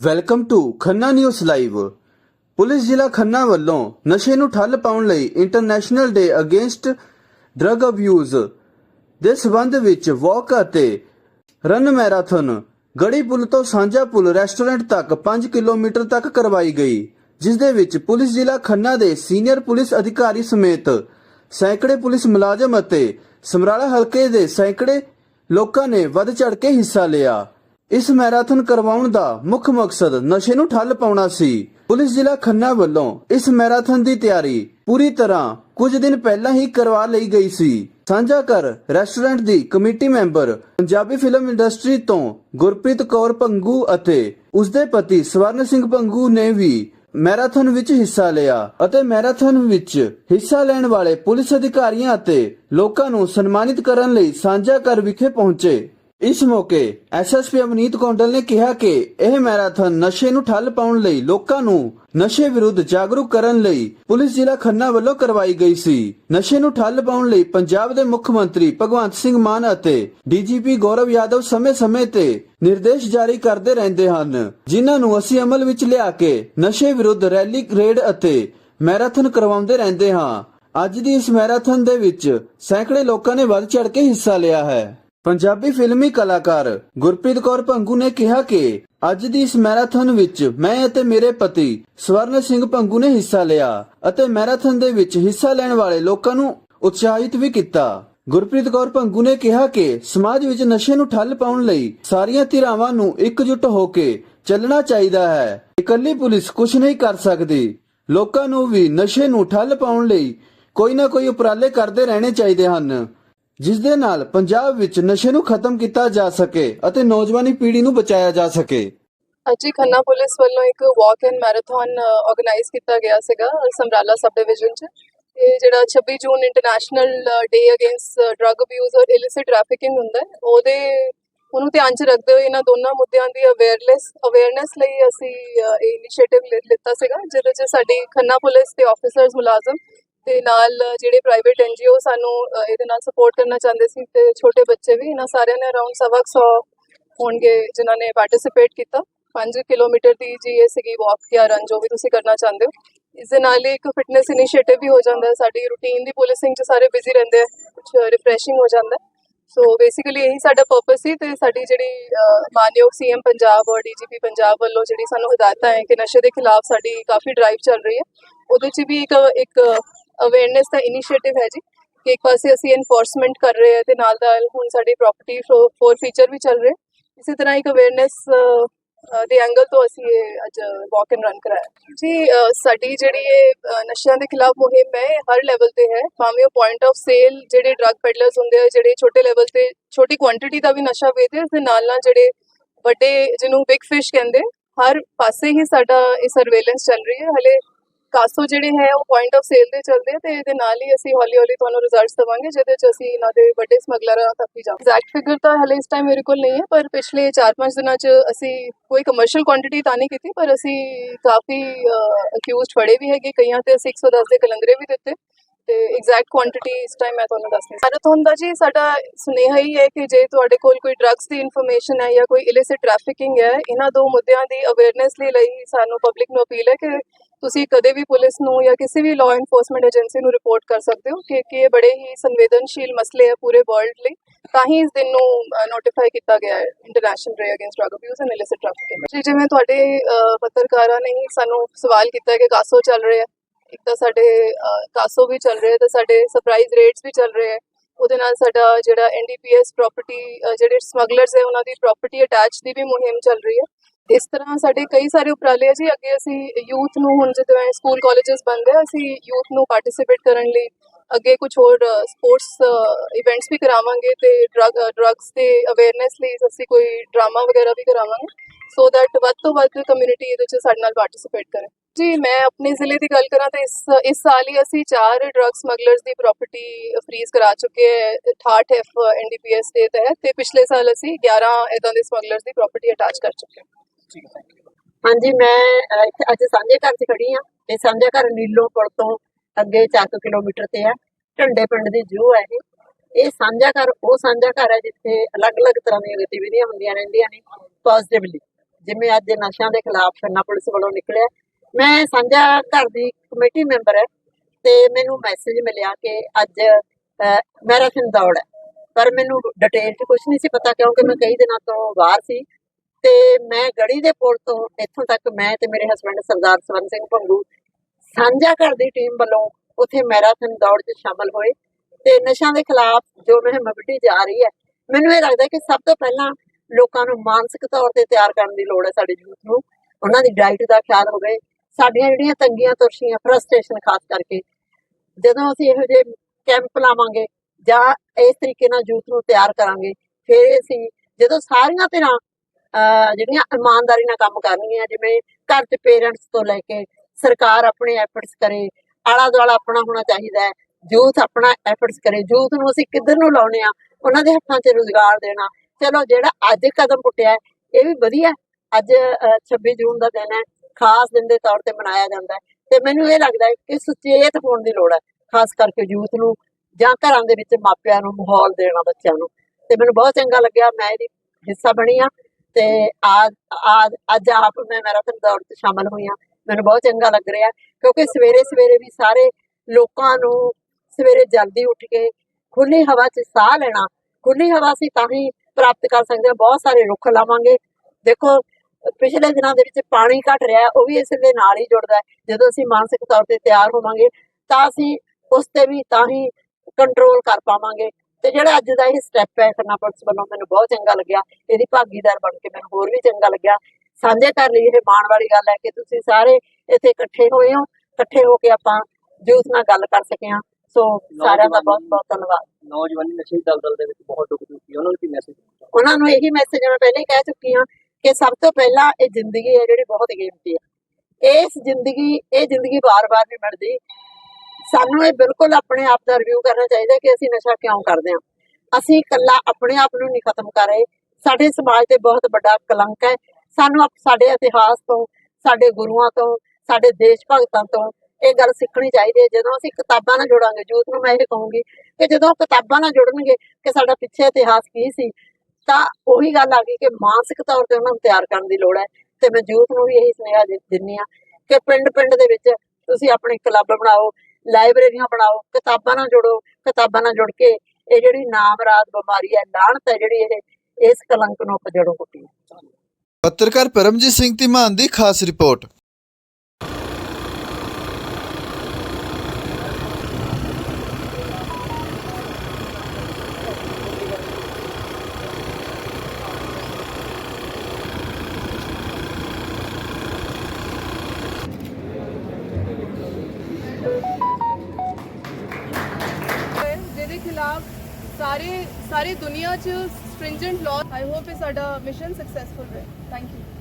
Welcome to Khanna news live police ਜ਼ਿਲ੍ਹਾ ਖੰਨਾ ਵੱਲੋਂ ਨਸ਼ੇ ਨੂੰ ਠੱਲ ਪਾਉਣ ਲਈ international day against drug abuse ਦੇ ਸਬੰਧ ਵਿੱਚ ਵਾਕ ਅਤੇ ਰਨ ਮੈਰਾਥਨ ਗੜੀ ਪੁਲ ਤੋਂ ਸਾਂਝਾ ਪੁਲ ਰੈਸਟੋਰੈਂਟ ਤੱਕ 5 ਕਿਲੋਮੀਟਰ ਤੱਕ ਕਰਵਾਈ ਗਈ ਜਿਸ ਦੇ ਵਿੱਚ ਪੁਲਿਸ ਜ਼ਿਲ੍ਹਾ ਖੰਨਾ ਦੇ ਸੀਨੀਅਰ ਪੁਲਿਸ ਅਧਿਕਾਰੀ ਸਮੇਤ ਸੈਂਕੜੇ ਪੁਲਿਸ ਮੁਲਾਜ਼ਮ ਅਤੇ ਸਮਰਾਲਾ ਹਲਕੇ ਦੇ ਸੈਂਕੜੇ ਲੋਕਾਂ ਨੇ ਵੱਧ ਚੜ ਕੇ ਹਿੱਸਾ ਲਿਆ ਇਸ ਮੈਰਾਥਨ ਕਰਵਾਉਣ ਦਾ ਮੁੱਖ ਮਕਸਦ ਨਸ਼ੇ ਨੂੰ ਠੱਲ ਪਾਉਣਾ ਸੀ। ਪੁਲਿਸ ਜ਼ਿਲ੍ਹਾ ਖੰਨਾ ਵੱਲੋਂ ਇਸ ਮੈਰਾਥਨ ਦੀ ਤਿਆਰੀ ਪੂਰੀ ਤਰ੍ਹਾਂ ਕੁਝ ਦਿਨ ਪਹਿਲਾਂ ਹੀ ਕਰਵਾ ਲਈ ਗਈ ਸੀ। ਸਾਂਝਾ ਕਰ ਰੈਸਟੋਰੈਂਟ ਦੀ committee member Punjabi film industry ਤੋਂ ਗੁਰਪ੍ਰੀਤ ਕੌਰ ਪੰਗੂ ਅਤੇ ਉਸਦੇ ਪਤੀ ਸਵਰਨ ਸਿੰਘ ਪੰਗੂ ਨੇ ਵੀ ਮੈਰਾਥਨ ਵਿੱਚ ਹਿੱਸਾ ਲਿਆ ਅਤੇ ਮੈਰਾਥਨ ਵਿੱਚ ਹਿੱਸਾ ਲੈਣ ਵਾਲੇ ਪੁਲਿਸ ਅਧਿਕਾਰੀਆਂ ਅਤੇ ਲੋਕਾਂ ਨੂੰ ਸਨਮਾਨਿਤ ਕਰਨ ਲਈ ਸਾਂਝਾ ਕਰ ਵਿਖੇ ਪਹੁੰਚੇ। ਇਸ ਮੌਕੇ ਐਸਐਸਪੀ ਅਵਨੀਤ ਕੌਂਡਲ ਨੇ ਕਿਹਾ ਕਿ ਇਹ ਮੈਰਾਥਨ ਨਸ਼ੇ ਨੂੰ ਠੱਲ ਪਾਉਣ ਲਈ ਲੋਕਾਂ ਨੂੰ ਨਸ਼ੇ ਵਿਰੁੱਧ ਜਾਗਰੂਕ ਕਰਨ ਲਈ ਪੁਲਿਸ ਜ਼ਿਲ੍ਹਾ ਖੰਨਾ ਵੱਲੋਂ ਕਰਵਾਈ ਗਈ ਸੀ। ਨਸ਼ੇ ਨੂੰ ਠੱਲ ਪਾਉਣ ਲਈ ਪੰਜਾਬ ਦੇ ਮੁੱਖ ਮੰਤਰੀ ਭਗਵੰਤ ਸਿੰਘ ਮਾਨ ਅਤੇ ਡੀਜੀਪੀ ਗੌਰਵ ਯਾਦਵ ਸਮੇਂ-ਸਮੇਂ ਤੇ ਨਿਰਦੇਸ਼ ਜਾਰੀ ਕਰਦੇ ਰਹਿੰਦੇ ਹਨ, ਜਿਨ੍ਹਾਂ ਨੂੰ ਅਸੀਂ ਅਮਲ ਵਿੱਚ ਲਿਆ ਕੇ ਨਸ਼ੇ ਵਿਰੁੱਧ ਰੈਲੀ, ਰੇਡ ਅਤੇ ਮੈਰਾਥਨ ਕਰਵਾਉਂਦੇ ਰਹਿੰਦੇ ਹਾਂ। ਅੱਜ ਦੀ ਇਸ ਮੈਰਾਥਨ ਦੇ ਵਿੱਚ ਸੈਂਕੜੇ ਲੋਕਾਂ ਨੇ ਵੱਧ ਚੜ ਕੇ ਹਿੱਸਾ ਲਿਆ ਹੈ। ਪੰਜਾਬੀ ਫਿਲਮੀ ਕਲਾਕਾਰ ਗੁਰਪ੍ਰੀਤ ਕੌਰ ਭੰਗੂ ਨੇ ਕਿਹਾ ਕਿ ਅੱਜ ਦੀ ਇਸ ਮੈਰਾਥਨ ਵਿੱਚ ਮੈਂ ਅਤੇ ਮੇਰੇ ਪਤੀ ਸਵਰਨ ਸਿੰਘ ਭੰਗੂ ਨੇ ਹਿੱਸਾ ਲਿਆ ਅਤੇ ਮੈਰਾਥਨ ਦੇ ਵਿੱਚ ਹਿੱਸਾ ਲੈਣ ਵਾਲੇ ਲੋਕਾਂ ਨੂੰ ਉਤਸ਼ਾਹਿਤ ਵੀ ਕੀਤਾ। ਗੁਰਪ੍ਰੀਤ ਕੌਰ ਭੰਗੂ ਨੇ ਕਿਹਾ ਕਿ ਸਮਾਜ ਵਿੱਚ ਨਸ਼ੇ ਨੂੰ ਠੱਲ ਪਾਉਣ ਲਈ ਸਾਰੀਆਂ ਧਿਰਾਵਾਂ ਨੂੰ ਇਕਜੁੱਟ ਹੋ ਕੇ ਚੱਲਣਾ ਚਾਹੀਦਾ ਹੈ। ਇਕੱਲੀ ਪੁਲਿਸ ਕੁਝ ਨਹੀਂ ਕਰ ਸਕਦੀ। ਲੋਕਾਂ ਨੂੰ ਵੀ ਨਸ਼ੇ ਨੂੰ ਠੱਲ ਪਾਉਣ ਲਈ ਕੋਈ ਨਾ ਕੋਈ ਉਪਰਾਲੇ ਕਰਦੇ ਰਹਿਣੇ ਚਾਹੀਦੇ ਹਨ। ਜਿਸ ਦੇ ਨਾਲ ਪੰਜਾਬ ਵਿੱਚ ਨਸ਼ੇ ਨੂੰ ਖਤਮ ਕੀਤਾ ਜਾ ਸਕੇ ਅਤੇ ਨੌਜਵਾਨੀ ਪੀੜ੍ਹੀ ਨੂੰ ਬਚਾਇਆ ਜਾ ਸਕੇ। ਅੱਜ ਹੀ ਖੰਨਾ ਪੁਲਿਸ ਵੱਲੋਂ ਇੱਕ ਵਾਕ ਐਂਡ ਮੈਰਾਥਨ ਆਰਗੇਨਾਈਜ਼ ਕੀਤਾ ਗਿਆ ਸੀਗਾ, ਸਮਰਾਲਾ ਸਬ ਡਿਵੀਜ਼ਨ 'ਚ। ਇਹ ਜਿਹੜਾ 26 June international day against drug abuse ਔਰ ਇਲਿਸਿਟ ਟ੍ਰੈਫਿਕਿੰਗ ਹੁੰਦਾ ਉਹਦੇ ਉਹਨੂੰ ਧਿਆਨ 'ਚ ਰੱਖਦੇ ਹੋਏ ਇਹਨਾਂ ਦੋਨਾਂ ਮੁੱਦਿਆਂ ਦੀ ਅਵੇਅਰਨੈਸ ਅਵੇਅਰਨੈਸ ਲਈ ਅਸੀਂ ਇਹ ਇਨੀਸ਼ੀਏਟਿਵ ਲਿੱਤਾ ਸੀਗਾ, ਜਿਹਦੇ 'ਚ ਸਾਡੀ ਖੰਨਾ ਪੁਲਿਸ ਦੇ ਆਫੀਸਰਸ ਮੁਲਾਜ਼ਮ ਤੇ ਨਾਲ ਜਿਹੜੇ ਪ੍ਰਾਈਵੇਟ ਐਨਜੀਓ ਸਾਨੂੰ ਇਹਦੇ ਨਾਲ ਸਪੋਰਟ ਕਰਨਾ ਚਾਹੁੰਦੇ ਸੀ ਤੇ ਛੋਟੇ ਬੱਚੇ ਵੀ ਇਹਨਾਂ ਸਾਰਿਆਂ ਨੇ ਅਰਾਊਂਡ ਸਵਾ ਕੁ ਸੌ ਹੋਣਗੇ ਜਿਨ੍ਹਾਂ ਨੇ ਪਾਰਟਿਸਿਪੇਟ ਕੀਤਾ। 5 ਕਿਲੋਮੀਟਰ ਦੀ ਜੀ ਇਹ ਸੀਗੀ ਵਾਕ ਜਾਂ ਰਨ ਜੋ ਵੀ ਤੁਸੀਂ ਕਰਨਾ ਚਾਹੁੰਦੇ ਹੋ। ਇਸ ਦੇ ਨਾਲ ਹੀ ਇੱਕ ਫਿਟਨੈਸ ਇਨੀਸ਼ੀਏਟਿਵ ਵੀ ਹੋ ਜਾਂਦਾ ਹੈ। ਸਾਡੀ ਰੂਟੀਨ ਦੀ ਪੁਲਿਸਿੰਗ 'ਚ ਸਾਰੇ ਬਿਜ਼ੀ ਰਹਿੰਦੇ ਆ ਕੁਝ ਰਿਫਰੈਸ਼ਿੰਗ ਹੋ ਜਾਂਦਾ ਸੋ ਬੇਸਿਕਲੀ ਇਹੀ ਸਾਡਾ ਪਰਪਸ ਸੀ ਤੇ ਸਾਡੀ ਜਿਹੜੀ ਅ, ਮਾਨਯੋਗ ਸੀਐਮ ਪੰਜਾਬ ਔਰ ਡੀਜੀਪੀ ਪੰਜਾਬ ਵੱਲੋਂ ਜਿਹੜੀ ਸਾਨੂੰ ਹਦਾਇਤਾਂ ਹੈ ਕਿ ਨਸ਼ੇ ਦੇ ਖਿਲਾਫ ਸਾਡੀ ਕਾਫੀ ਡਰਾਈਵ ਚੱਲ ਰਹੀ ਹੈ। ਉਹਦੇ 'ਚ ਵੀ ਇੱਕ ਇੱਕ ਅਵੇਅਰਨੈਸ ਦਾ ਇਨੀਸ਼ੀਏਟਿਵ ਹੈ ਜੀ, ਕਿ ਇੱਕ ਪਾਸੇ ਅਸੀਂ ਐਨਫੋਰਸਮੈਂਟ ਕਰ ਰਹੇ ਹਾਂ ਤੇ ਨਾਲ ਨਾਲ ਹੁਣ ਸਾਡੀ ਪ੍ਰਾਪਰਟੀ ਫੋਰ ਫੀਚਰ ਵੀ ਚੱਲ ਰਹੇ। ਇਸੇ ਤਰ੍ਹਾਂ ਇੱਕ ਅਵੇਅਰਨੈਸ ਦੇ ਐਂਗਲ ਤੋਂ ਅਸੀਂ ਇਹ ਅੱਜ ਵਾਕ ਐਂਡ ਰਨ ਕਰਾਇਆ। ਜੀ ਸਾਡੀ ਜਿਹੜੀ ਇਹ ਨਸ਼ਿਆਂ ਦੇ ਖਿਲਾਫ ਮੁਹਿੰਮ ਹੈ ਹਰ ਲੈਵਲ ਤੇ ਹੈ। ਭਾਵੇਂ ਉਹ ਪੁਆਇੰਟ ਆਫ ਸੇਲ ਜਿਹੜੇ ਡਰੱਗ ਪੈਡਲਰਸ ਹੁੰਦੇ ਆ, ਜਿਹੜੇ ਛੋਟੇ ਲੈਵਲ ਤੇ ਛੋਟੀ ਕੁਆਂਟੀਟੀ ਦਾ ਵੀ ਨਸ਼ਾ ਵੇਚਦੇ ਉਸ ਦੇ ਨਾਲ ਨਾਲ ਜਿਹੜੇ ਵੱਡੇ ਜਿਹਨੂੰ ਬਿਗ ਫਿਸ਼ ਕਹਿੰਦੇ, ਹਰ ਪਾਸੇ ਹੀ ਸਾਡਾ ਇਹ ਸਰਵੇਲੈਂਸ ਚੱਲ ਰਹੀ ਹੈ। ਹਲੇ ਕਾਸੋ ਜਿਹੜੇ ਹੈ, ਉਹ ਪੁਆਇੰਟ ਆਫ ਸੇਲ ਦੇ ਚੱਲਦੇ ਆ ਤੇ ਇਹਦੇ ਨਾਲ ਹੀ ਅਸੀਂ ਹੌਲੀ ਹੌਲੀ ਤੁਹਾਨੂੰ ਰਿਜ਼ਲਟਸ ਦਵਾਂਗੇ, ਜਿਹਦੇ ਚ ਅਸੀਂ ਇਹਨਾਂ ਦੇ ਵੱਡੇ ਸਮਗਲਰਾਂ ਤੱਕ ਵੀ ਜਾਵਾਂਗੇ। ਐਗਜ਼ੈਕਟ ਫਿਗਰ ਤਾਂ ਹਲੇ ਇਸ ਟਾਈਮ ਮੇਰੇ ਕੋਲ ਨਹੀਂ ਹੈ, ਪਰ ਪਿਛਲੇ 4-5 ਦਿਨਾਂ ਚ ਅਸੀਂ ਕੋਈ ਕਮਰਸ਼ੀਅਲ ਕੁਆਂਟੀਟੀ ਤਾਂ ਨਹੀਂ ਕੀਤੀ, ਪਰ ਅਸੀਂ ਕਾਫੀ ਅਕਿਊਜ਼ਡ ਫੜੇ ਵੀ ਹੈਗੇ, ਕਈਆਂ ਤੇ ਅਸੀਂ 110 ਦੇ ਕਲੰਦਰੇ ਵੀ ਦਿੱਤੇ। ਤੇ ਐਗਜ਼ੈਕਟ ਕੁਆਂਟੀਟੀ ਇਸ ਟਾਈਮ ਮੈਂ ਤੁਹਾਨੂੰ ਦੱਸ ਨਹੀਂ ਮੈਰਾਥਨ ਦਾ ਜੀ, ਸਾਡਾ ਸੁਨੇਹਾ ਹੀ ਹੈ ਕਿ ਜੇ ਤੁਹਾਡੇ ਕੋਲ ਕੋਈ ਡਰੱਗਸ ਦੀ ਇਨਫੋਰਮੇਸ਼ਨ ਹੈ ਜਾਂ ਕੋਈ ਇਲਿਸਿਟ ਟ੍ਰੈਫਿਕਿੰਗ ਹੈ, ਇਹਨਾਂ ਦੋ ਮੁੱਦਿਆਂ ਦੀ ਅਵੇਅਰਨੈਸ ਲਈ ਲਈ ਸਾਨੂੰ ਪਬਲਿਕ ਨੂੰ ਅਪੀਲ ਹੈ ਕਿ ਤੁਸੀਂ ਕਦੇ ਵੀ ਪੁਲਿਸ ਨੂੰ ਜਾਂ ਕਿਸੇ ਵੀ ਲਾਅ ਐਨਫੋਰਸਮੈਂਟ ਏਜੰਸੀ ਨੂੰ ਰਿਪੋਰਟ ਕਰ ਸਕਦੇ ਹੋ ਕਿ ਕਿ ਇਹ ਬੜੇ ਹੀ ਸੰਵੇਦਨਸ਼ੀਲ ਮਸਲੇ ਹੈ ਪੂਰੇ ਵਰਲਡ ਲਈ ਤਾਂ ਹੀ ਇਸ ਦਿਨ ਨੂੰ ਨੋਟੀਫਾਈ ਕੀਤਾ ਗਿਆ ਹੈ international day against drug abuse and illicit trafficking ਜੀ ਜਿਵੇਂ ਤੁਹਾਡੇ ਪੱਤਰਕਾਰਾਂ ਨੇ ਹੀ ਸਾਨੂੰ ਸਵਾਲ ਕੀਤਾ ਕਿ ਕਾਸੋ ਚੱਲ ਰਿਹਾ ਹੈ। ਇੱਕ ਤਾਂ ਸਾਡੇ ਅਹ, ਕਾਸੋ ਵੀ ਚੱਲ ਰਿਹਾ ਤੇ ਸਾਡੇ ਸਰਪ੍ਰਾਈਜ਼ ਰੇਟਸ ਵੀ ਚੱਲ ਰਹੇ ਹੈ। ਉਹਦੇ ਨਾਲ ਸਾਡਾ ਜਿਹੜਾ ਐਨਡੀਪੀਐਸ ਪ੍ਰਾਪਰਟੀ ਜਿਹੜੇ ਸਮਗਲਰਸ ਹੈ ਉਹਨਾਂ ਦੀ ਪ੍ਰਾਪਰਟੀ ਅਟੈਚ ਦੀ ਵੀ ਮੁਹਿੰਮ ਚੱਲ ਰਹੀ ਹੈ। ਇਸ ਤਰ੍ਹਾਂ ਸਾਡੇ ਕਈ ਸਾਰੇ ਉਪਰਾਲੇ ਆ ਜੀ। ਅੱਗੇ ਅਸੀਂ ਯੂਥ ਨੂੰ ਹੁਣ ਜਦੋਂ ਸਕੂਲ ਕਾਲਜਸ ਬਣ ਗਏ, ਅਸੀਂ ਯੂਥ ਨੂੰ ਪਾਰਟਿਸਿਪੇਟ ਕਰਨ ਲਈ ਅੱਗੇ ਕੁਝ ਹੋਰ ਸਪੋਰਟਸ ਇਵੈਂਟਸ ਵੀ ਕਰਾਵਾਂਗੇ ਤੇ ਡਰਗ ਡਰੱਗਸ ਦੇ ਅਵੇਅਰਨੈਸ ਲਈ ਅਸੀਂ ਕੋਈ ਡਰਾਮਾ ਵਗੈਰਾ ਵੀ ਕਰਾਵਾਂਗੇ। ਸੋ ਦੈਟ ਵੱਧ ਤੋਂ ਵੱਧ ਕਮਿਊਨਿਟੀ ਇਹਦੇ ਵਿੱਚ ਸਾਡੇ ਨਾਲ ਪਾਰਟਿਸਿਪੇਟ ਕਰੇ। ਜੀ, ਮੈਂ ਆਪਣੇ ਜ਼ਿਲ੍ਹੇ ਦੀ ਗੱਲ ਕਰਾਂ ਤਾਂ ਇਸ ਇਸ ਸਾਲ ਹੀ ਅਸੀਂ ਚਾਰ ਡਰੱਗ ਸਮਗਲਰਸ ਦੀ ਪ੍ਰਾਪਰਟੀ ਫਰੀਜ਼ ਕਰਾ ਚੁੱਕੇ ਹੈ 68 ਐਫ ਐਨਡੀਪੀਐਸ ਦੇ ਤਹਿਤ ਤੇ ਪਿਛਲੇ ਸਾਲ ਅਸੀਂ 11 ਇਦਾਂ ਦੇ ਸਮਗਲਰਸ ਦੀ ਪ੍ਰਾਪਰਟੀ ਅਟੈਚ ਕਰ ਚੁੱਕੇ ਹਾਂ। ਹਾਂਜੀ ਮੈਂ ਅਹ, ਇੱਥੇ ਅੱਜ ਸਾਂਝੇ ਘਰ 'ਚ ਖੜੀ ਆ ਤੇ ਸਾਂਝੇ ਘਰ ਨੀਲੋਂ ਪੁਲ ਤੋਂ ਅੱਗੇ 4 ਕਿਲੋਮੀਟਰ ਤੇ ਆ ਢੰਡੇ ਪਿੰਡ ਦੀ ਜੂ ਹੈ ਇਹ। ਇਹ ਸਾਂਝਾ ਘਰ ਉਹ ਸਾਂਝਾ ਘਰ ਹੈ ਜਿੱਥੇ ਅਲੱਗ-ਅਲੱਗ ਤਰ੍ਹਾਂ ਦੀਆਂ ਗਤੀਵਿਧੀਆਂ ਹੁੰਦੀਆਂ ਰਹਿੰਦੀਆਂ ਨੇ ਪੋਜ਼ਿਟਿਵਲੀ ਜਿਵੇਂ ਅੱਜ ਨਸ਼ਿਆਂ ਦੇ ਖਿਲਾਫ ਖੰਨਾ ਪੁਲਿਸ ਵੱਲੋਂ ਨਿਕਲਿਆ। ਮੈਂ ਸਾਂਝਾ ਘਰ ਦੀ ਕਮੇਟੀ ਮੈਂਬਰ ਹੈ ਤੇ ਮੈਨੂੰ ਮੈਸੇਜ ਮਿਲਿਆ ਕਿ ਅੱਜ ਮੈਰਾਥਨ ਦੌੜ ਹੈ। ਪਰ ਮੈਨੂੰ ਡਿਟੇਲ 'ਚ ਕੁਝ ਨਹੀਂ ਸੀ ਪਤਾ ਕਿਉਂਕਿ ਮੈਂ ਕਈ ਦਿਨਾਂ ਤੋਂ ਬਾਹਰ ਸੀ। ਤੇ ਮੈਂ ਗੜੀ ਦੇ ਪੁਲ ਤੋਂ ਇੱਥੋਂ ਤੱਕ ਮੈਂ ਤੇ ਮੇਰੇ ਹਸਬੰਡ ਸਰਦਾਰ ਸਵਰਨ ਸਿੰਘ ਭੰਗੂ ਸਾਂਝਾ ਘਰ ਦੀ ਟੀਮ ਵੱਲੋਂ ਉੱਥੇ ਮੈਰਾਥਨ ਦੌੜ 'ਚ ਸ਼ਾਮਲ ਹੋਏ ਤੇ ਨਸ਼ਿਆਂ ਦੇ ਖਿਲਾਫ ਜੋ ਮੁਹਿੰਮ ਵਿੱਢੀ ਜਾ ਰਹੀ ਹੈ, ਮੈਨੂੰ ਇਹ ਲੱਗਦਾ ਕਿ ਸਭ ਤੋਂ ਪਹਿਲਾਂ ਲੋਕਾਂ ਨੂੰ ਮਾਨਸਿਕ ਤੌਰ ਤੇ ਤਿਆਰ ਕਰਨ ਦੀ ਲੋੜ ਹੈ ਸਾਡੇ ਯੂਥ ਨੂੰ। ਉਹਨਾਂ ਦੀ ਡਾਈਟ ਦਾ ਖਿਆਲ ਹੋਵੇ ਸਾਡੀਆਂ ਜਿਹੜੀਆਂ ਤੰਗੀਆਂ ਤੁਰਸ਼ੀਆਂ ਫਰਸਟ੍ਰੇਸ਼ਨ ਖਾਸ ਕਰਕੇ, ਜਦੋਂ ਅਸੀਂ ਇਹੋ ਜਿਹੇ ਕੈਂਪ ਲਾਵਾਂਗੇ ਜਾਂ ਇਸ ਤਰੀਕੇ ਨਾਲ ਯੂਥ ਨੂੰ ਤਿਆਰ ਕਰਾਂਗੇ, ਫਿਰ ਅਸੀਂ ਜਦੋਂ ਸਾਰੀਆਂ ਧਿਰਾਂ ਜਿਹੜੀਆਂ ਇਮਾਨਦਾਰੀ ਨਾਲ ਕੰਮ ਕਰਨਗੀਆਂ ਜਿਵੇਂ ਘਰ 'ਚ ਪੇਰੈਂਟਸ ਤੋਂ ਲੈ ਕੇ ਸਰਕਾਰ ਆਪਣੇ ਐਫਰਟਸ ਕਰੇ ਆਲਾ ਦੁਆਲਾ ਆਪਣਾ ਹੋਣਾ ਚਾਹੀਦਾ ਹੈ, ਯੂਥ ਆਪਣਾ ਐਫਰਟਸ ਕਰੇ, ਯੂਥ ਨੂੰ ਅਸੀਂ ਕਿੱਧਰ ਨੂੰ ਲਾਉਣੇ ਆ ਉਹਨਾਂ ਦੇ ਹੱਥਾਂ 'ਚ ਰੁਜ਼ਗਾਰ ਦੇਣਾ। ਚਲੋ, ਜਿਹੜਾ ਅੱਜ ਕਦਮ ਪੁੱਟਿਆ ਇਹ ਵੀ ਵਧੀਆ ਅੱਜ 26 ਜੂਨ ਦਾ ਦਿਨ ਹੈ, ਖਾਸ ਦਿਨ ਦੇ ਤੌਰ ਤੇ ਮਨਾਇਆ ਜਾਂਦਾ ਹੈ। ਤੇ ਮੈਨੂੰ ਇਹ ਲੱਗਦਾ ਹੈ ਕਿ ਸੁਚੇਤ ਹੋਣ ਦੀ ਲੋੜ ਹੈ, ਖਾਸ ਕਰਕੇ ਯੂਥ ਨੂੰ ਜਾਂ ਘਰਾਂ ਦੇ ਵਿੱਚ ਮਾਪਿਆਂ ਨੂੰ ਮਾਹੌਲ ਦੇਣਾ ਬੱਚਿਆਂ ਨੂੰ। ਤੇ ਮੈਨੂੰ ਬਹੁਤ ਚੰਗਾ ਲੱਗਿਆ, ਮੈਂ ਇਹਦੀ ਹਿੱਸਾ ਬਣੀ ਆ ਤੇ ਆਜ ਅੱਜ ਆਪ ਮੈਂ ਮੈਰਾਥਨ ਦੌੜ 'ਚ ਸ਼ਾਮਲ ਹੋਈ ਹਾਂ। ਮੈਨੂੰ ਬਹੁਤ ਚੰਗਾ ਲੱਗ ਰਿਹਾ ਕਿਉਂਕਿ ਸਵੇਰੇ ਸਵੇਰੇ ਵੀ ਸਾਰੇ ਲੋਕਾਂ ਨੂੰ ਸਵੇਰੇ ਜਲਦੀ ਉੱਠ ਕੇ ਖੁੱਲੀ ਹਵਾ 'ਚ ਸਾਹ ਲੈਣਾ ਖੁੱਲੀ ਹਵਾ ਅਸੀਂ ਤਾਂ ਹੀ ਪ੍ਰਾਪਤ ਕਰ ਸਕਦੇ ਹਾਂ, ਬਹੁਤ ਸਾਰੇ ਰੁੱਖ ਲਾਵਾਂਗੇ। ਦੇਖੋ, ਪਿਛਲੇ ਦਿਨਾਂ ਦੇ ਵਿੱਚ ਪਾਣੀ ਘਟ ਰਿਹਾ ਉਹ ਵੀ ਇਸ ਦੇ ਨਾਲ ਹੀ ਜੁੜਦਾ ਹੈ। ਜਦੋਂ ਅਸੀਂ ਮਾਨਸਿਕ ਤੌਰ ਤੇ ਤਿਆਰ ਹੋਵਾਂਗੇ, ਤਾਂ ਅਸੀਂ ਉਸ ਤੇ ਵੀ ਤਾਂ ਹੀ ਕੰਟਰੋਲ ਕਰ ਪਾਵਾਂਗੇ। ਤੇ ਜਿਹੜਾ ਅੱਜ ਦਾ ਇਹ ਸਟੈਪ ਹੈ ਖੰਨਾ ਪੁਲਿਸ ਵੱਲੋਂ ਮੈਨੂੰ ਬਹੁਤ ਚੰਗਾ ਲੱਗਿਆ ਇਹਦੀ ਭਾਗੀਦਾਰ ਬਣ ਕੇ ਮੈਨੂੰ ਹੋਰ ਵੀ ਚੰਗਾ ਲੱਗਿਆ। ਸਾਂਝੇ ਕਰ ਲਈ ਇਹ ਮਾਣ ਵਾਲੀ ਗੱਲ ਹੈ ਕਿ ਤੁਸੀਂ ਸਾਰੇ ਇੱਥੇ ਇਕੱਠੇ ਹੋਏ ਹੋ ਇਕੱਠੇ ਹੋ ਕੇ ਆਪਾਂ ਯੂਥ ਨਾਲ ਗੱਲ ਕਰ ਸਕੇ ਹਾਂ। ਸੋ ਸਾਰਿਆਂ ਦਾ ਬਹੁਤ ਬਹੁਤ ਧੰਨਵਾਦ। ਨੌਜਵਾਨੀ ਨਸ਼ੇ ਦੀ ਦਲਦਲ ਦੇ ਵਿੱਚ ਬਹੁਤ ਡੁੱਬ ਚੁੱਕੀ ਉਹਨਾਂ ਨੂੰ ਕੀ ਮੈਸੇਜ ਉਹਨਾਂ ਨੂੰ ਇਹੀ ਮੈਸੇਜ ਮੈਂ ਪਹਿਲੇ ਕਹਿ ਚੁੱਕੀ ਹਾਂ ਕਿ ਸਭ ਤੋਂ ਪਹਿਲਾਂ ਇਹ ਜ਼ਿੰਦਗੀ ਹੈ ਜਿਹੜੀ ਬਹੁਤ ਕੀਮਤੀ ਹੈ। ਇਸ ਜ਼ਿੰਦਗੀ ਇਹ ਜ਼ਿੰਦਗੀ ਵਾਰ-ਵਾਰ ਨਹੀਂ ਮਿਲਦੀ ਸਾਨੂੰ ਇਹ ਬਿਲਕੁਲ ਆਪਣੇ ਆਪ ਦਾ ਰਿਵਿਊ ਕਰਨਾ ਚਾਹੀਦਾ ਕਿ ਅਸੀਂ ਨਸ਼ਾ ਕਿਉਂ ਕਰਦੇ ਹਾਂ। ਅਸੀਂ ਇਕੱਲਾ ਆਪਣੇ ਆਪ ਨੂੰ ਨਹੀਂ ਖਤਮ ਕਰ ਰਹੇ। ਸਾਡੇ ਸਮਾਜ ਤੇ ਬਹੁਤ ਵੱਡਾ ਕਲੰਕ ਹੈ। ਸਾਨੂੰ ਸਾਡੇ ਇਤਿਹਾਸ ਤੋਂ, ਸਾਡੇ ਗੁਰੂਆਂ ਤੋਂ, ਸਾਡੇ ਦੇਸ਼ ਭਗਤਾਂ ਤੋਂ ਇਹ ਗੱਲ ਸਿੱਖਣੀ ਚਾਹੀਦੀ ਹੈ। ਜਦੋਂ ਅਸੀਂ ਕਿਤਾਬਾਂ ਨਾਲ ਜੁੜਾਂਗੇ ਯੂਥ ਨੂੰ ਮੈਂ ਇਹ ਕਹੂੰਗੀ ਕਿ ਜਦੋਂ ਕਿਤਾਬਾਂ ਨਾਲ ਜੁੜਨਗੇ ਕਿ ਸਾਡਾ ਪਿੱਛੇ ਇਤਿਹਾਸ ਕੀ ਸੀ, ਤਾਂ ਉਹੀ ਗੱਲ ਆ ਗਈ ਕਿ ਮਾਨਸਿਕ ਤੌਰ ਤੇ ਉਹਨਾਂ ਨੂੰ ਤਿਆਰ ਕਰਨ ਦੀ ਲੋੜ ਹੈ। ਤੇ ਮੈਂ ਯੂਥ ਨੂੰ ਵੀ ਇਹੀ ਸੁਨੇਹਾ ਦੇ- ਦਿੰਦੀ ਆ ਕਿ ਪਿੰਡ ਪਿੰਡ ਦੇ ਵਿੱਚ ਤੁਸੀਂ ਆਪਣੇ ਕਲੱਬ ਬਣਾਓ ਲਾਇਬ੍ਰੇਰੀਆਂ ਬਣਾਓ, ਕਿਤਾਬਾਂ ਨਾਲ ਜੁੜੋ, ਕਿਤਾਬਾਂ ਨਾਲ ਜੁੜ ਕੇ ਇਹ ਜਿਹੜੀ ਨਾਮਰਾਦ ਬਿਮਾਰੀ ਹੈ ਲਾਹਣਤ ਹੈ ਜਿਹੜੀ ਇਹ, ਇਸ ਕਲੰਕ ਨੂੰ ਆਪਾਂ ਜੜੋਂ ਪੁੱਟੀ ਪੱਤਰਕਾਰ ਪਰਮਜੀਤ ਸਿੰਘ ਧੀਮਾਨ ਦੀ ਖਾਸ ਰਿਪੋਰਟ ਹੈ ਜਿਹਦੇ ਖਿਲਾਫ ਸਾਰੇ ਸਾਰੀ ਦੁਨੀਆ 'ਚ ਸਟ੍ਰਿੰਜੈਂਟ ਲਾਅ ਆਈ ਹੋਪ ਇਹ ਸਾਡਾ ਮਿਸ਼ਨ ਸਕਸੈਸਫੁਲ ਰਹੇ। Thank you